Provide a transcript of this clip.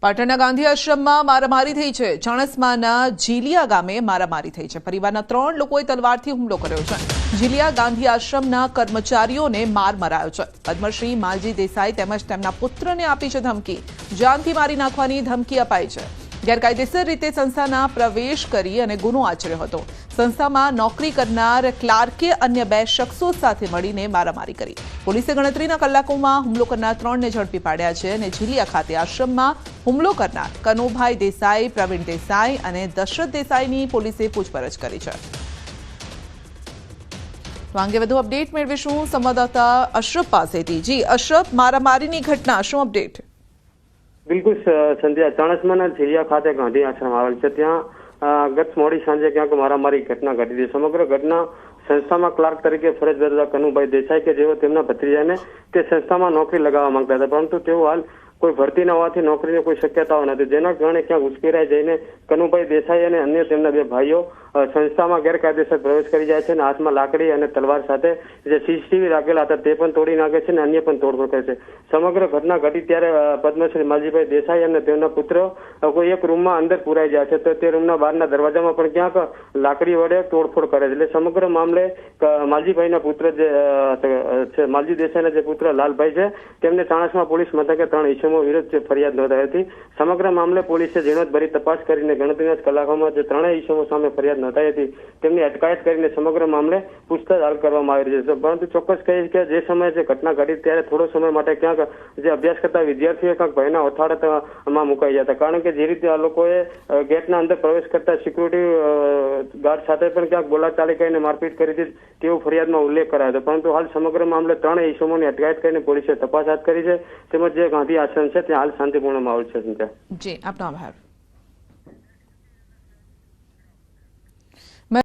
પાટણના ગાંધી આશ્રમમાં મારામારી થઈ છે. ચાણસમાના જીલિયા ગામે મારામારી થઈ છે. પરિવારના ત્રણ લોકોએ તલવારથી હુમલો કર્યો છે. જીલિયા ગાંધી આશ્રમના કર્મચારીઓને માર મરાયો છે. પદ્મશ્રી માલજી દેસાઈ તેમજ તેમના પુત્રને આપી છે ધમકી. જાનથી મારી નાખવાની ધમકી અપાઈ છે. ગેરકાયદેસર રીતે સંસ્થાના પ્રવેશ કરી અને ગુનો આચર્યો હતો. સંસ્થામાં નોકરી કરનાર ક્લાર્કે અન્ય બે શખ્સો સાથે મળીને મારામારી કરી. પોલીસે ગણતરીના કલાકોમાં હુમલો કરનાર ત્રણને ઝડપી પાડ્યા છે અને ઝીલિયા ખાતે આશ્રમમાં હુમલો કરનાર કનુભાઈ દેસાઈ, પ્રવીણ દેસાઈ અને દશરથ દેસાઈની પોલીસે પૂછપરછ કરી છે. તો અંગે વધુ અપડેટ મેળવીશું. સંવાદદાતા અશરફ પાસેથી. જી, અશરફ, મારામારીની ઘટના શું અપડેટ? બિલકુલ સંધ્યા ચાણસ્માના ઝીલિયા ખાતે ગાંધી આશ્રમ આવેલ છે. ત્યાં ગત મોડી સાંજે ક્યાંક મારામારી ઘટના ઘટી હતી. સમગ્ર ઘટના સંસ્થામાં ક્લાર્ક તરીકે ફરજ બજાવતા કનુભાઈ દેસાઈ કે જેઓ તેમના ભત્રીજાને તે સંસ્થામાં નોકરી લગાવવા માંગતા હતા, પરંતુ તેઓ હાલ કોઈ ભરતી ન હોવાથી નોકરીની કોઈ શક્યતાઓ નથી. જેના કારણે ક્યાંક ઉશ્કેરાઈ જઈને કનુભાઈ દેસાઈ અને અન્ય તેમના બે ભાઈઓ સંસ્થામાં ગેરકાયદેસર પ્રવેશ કરી જાય છે અને હાથમાં લાકડી અને તલવાર સાથે જે સીસીટીવી રાખેલા હતા તે પણ તોડી નાખે છે અને અન્ય પણ તોડફોડ કરે છે. સમગ્ર ઘટના ઘટી ત્યારે પદ્મશ્રી માલજીભાઈ દેસાઈ અને તેમના પુત્ર કોઈ એક રૂમમાં અંદર પુરાઈ જાય છે તો તે રૂમના બહારના દરવાજામાં પણ ક્યાંક લાકડી વડે તોડફોડ કરે છે. એટલે સમગ્ર મામલે માલજીભાઈના પુત્ર જે છે માલજી દેસાઈના જે પુત્ર લાલભાઈ છે, તેમને ચાણસમાં પોલીસ મથકે ત્રણ ઇસમો વિરુદ્ધ ફરિયાદ નોંધાઈ હતી. સમગ્ર મામલે પોલીસે ઝીણવટભરી તપાસ કરીને ગણતરીના જ કલાકોમાં જે ત્રણેય ઇસમો સામે ફરિયાદ નોંધાઈ હતી. તેમની અટકાયત કરીને સમગ્ર મામલે પૂછતાછ હાલ કરવામાં આવી રહી છે. પરંતુ ચોક્કસ કહીશ કે જે સમયે જે ઘટના ઘટી ત્યારે થોડો સમય માટે ક્યાંક જે અભ્યાસ કરતા વિદ્યાર્થીઓ ક્યાંક ભયના ઓથાળતમાં મુકાઈ જતા કારણ કે જે રીતે આ લોકોએ ગેટના અંદર પ્રવેશ કરતા સિક્યુરિટી ગાર્ડ સાથે પણ ક્યાંક બોલાચાલી કરીને મારપીટ કરી હતી તેવો ફરિયાદમાં ઉલ્લેખ કરાયો હતો. પરંતુ હાલ સમગ્ર મામલે ત્રણ ઇસમોની અટકાયત કરીને પોલીસે તપાસ હાથ કરી છે. તેમજ જે ગાંધી આશ્રમ છે, ત્યાં હાલ શાંતિપૂર્ણ માહોલ છે જી, આપનો આભાર.